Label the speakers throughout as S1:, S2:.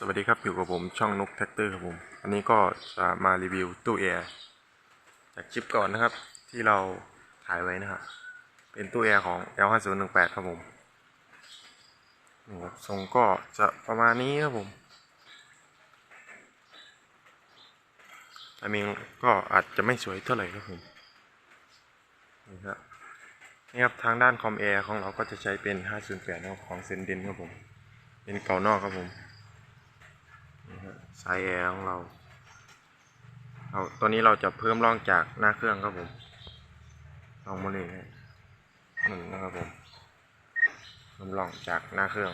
S1: สวัสดีครับอยู่กับผมช่องนกแท็กเตอร์ครับผม อันนี้ก็จะมารีวิวตู้แอร์จากคลิปก่อนนะครับ ที่เราถ่ายไว้นะฮะเป็นตู้แอร์ของ L5018 ครับผมนี่ครับทรงก็จะประมาณนี้ครับผมแต่มีก็อาจจะไม่สวยเท่าไหร่ครับผมนี่ครับนี่ครับทางด้านคอมแอร์ของเราก็จะใช้เป็น 508นะครับของเซนเดนครับผม เป็นเก่านอกครับผม สายแอร์ของเราเอาตัวนี้เราจะเพิ่มร่องจากหน้าเครื่องครับผมลองมาเลยหนึ่งนะครับผมเพิ่มร่องจากหน้าเครื่อง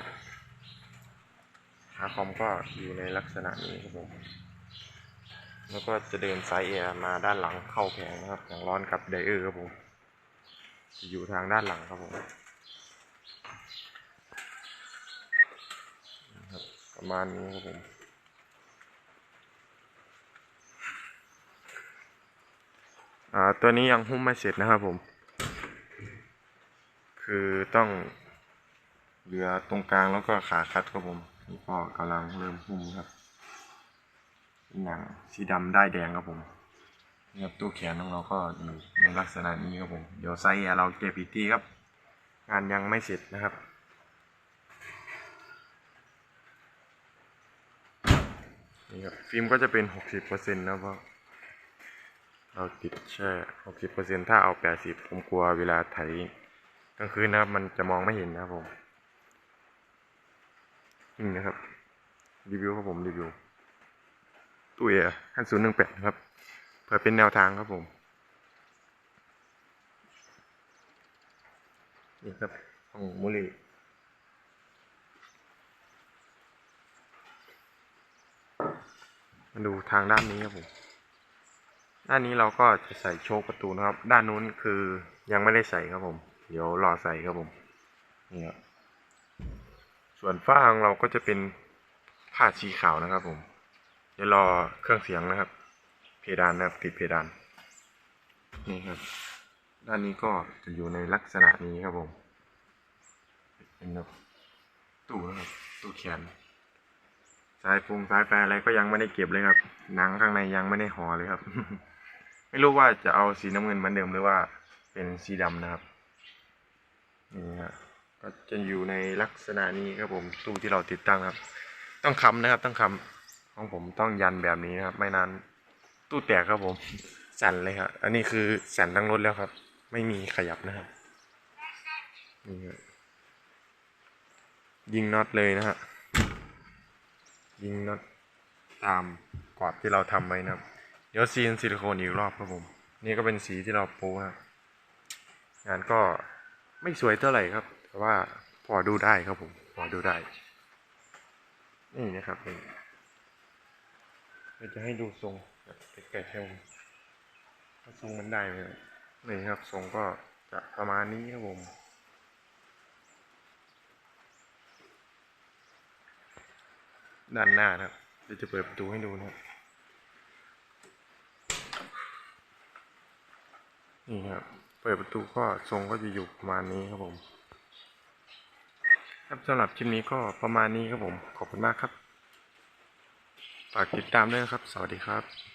S1: ขาคอมก็อยู่ในลักษณะนี้ครับผมแล้วก็จะเดินสายแอร์มาด้านหลังเข้าแผงนะครับแผงร้อนกับไดเออร์ครับผมอยู่ทางด้านหลังครับผมประมาณนี้ครับผม อ่าตัวนี้ยังหุ้มไม่เสร็จนะครับผม คือต้องเหลือตรงกลางแล้วก็ขาคัดครับผม นี่ก็กำลังเริ่มหุ้มครับหนังสีดำได้แดงครับผมนี่ครับตู้แขนของเราก็อยู่ในลักษณะนี้ครับผม เดี๋ยวไซส์เราเก็บอีกทีครับ งานยังไม่เสร็จนะครับนี่ครับฟิล์มก็จะเป็นหกสิบเปอร์เซ็นต์นะครับ เราติดแค่หกสิบเปอร์เซ็นถ้าเอาแปดสิบผมกลัวเวลาไถกลางคืนนะครับ มันจะมองไม่เห็นนะครับผมนี่นะครับ รีวิวครับผมรีวิวตู้เอห้าศูนย์หนึ่งแปดครับ เพื่อเป็นแนวทางครับผม นี่ครับของมูลีมาดูทางด้านนี้ครับผม ด้านนี้เราก็จะใส่โชคประตูนะครับ ด้านนู้นคือยังไม่ได้ใส่ครับผม เดี๋ยวรอใส่ครับผมนี่ครับส่วนฝ้าของเราก็จะเป็นผ้าสีขาวนะครับ ผมเดี๋ยวรอเครื่องเสียงนะครับ เพดานนะครับติดเพดานนี่ครับ ด้านนี้ก็จะอยู่ในลักษณะนี้ครับผมเป็นแบบตู้นะครับตู้แขนสายพุงสายแปรอะไรก็ยังไม่ได้เก็บเลยครับ หนังข้างในยังไม่ได้ห่อเลยครับ ไม่รู้ว่าจะเอาสีน้ำเงินเหมือนเดิมหรือว่าเป็นสีดำนะครับนี่ฮะก็จะอยู่ในลักษณะนี้ครับผมตู้ที่เราติดตั้งครับ ต้องคำนะครับต้องคำของผมต้องยันแบบนี้นะครับ ไม่นั้นตู้แตกครับผม สั่นเลยครับอันนี้คือสั่นทั้งรถแล้วครับ ไม่มีขยับนะครับนี่ฮะยิงน็อตเลยนะฮะยิงน็อตตามกรอบที่เราทำไว้นะครับ เดี๋ยวซีนซิลิโคนอีกรอบครับผม นี่ก็เป็นสีที่เราปูนะครับงานก็ไม่สวยเท่าไหร่ครับ แต่ว่าพอดูได้ครับผม พอดูได้ นี่นะครับนี่เราจะให้ดูทรงแบบใกล้ๆให้ผมว่าทรงมันได้ไหมนี่ครับทรงก็จะประมาณนี้ครับผมด้านหน้านะครับเดี๋ยวจะเปิดประตูให้ดูนะครับ นี่ครับเปิดประตูก็ทรงก็จะอยู่ประมาณนี้ครับผม ครับสำหรับคลิปนี้ก็ประมาณนี้ครับผม ขอบคุณมากครับ ฝากติดตามด้วยนะครับ สวัสดีครับ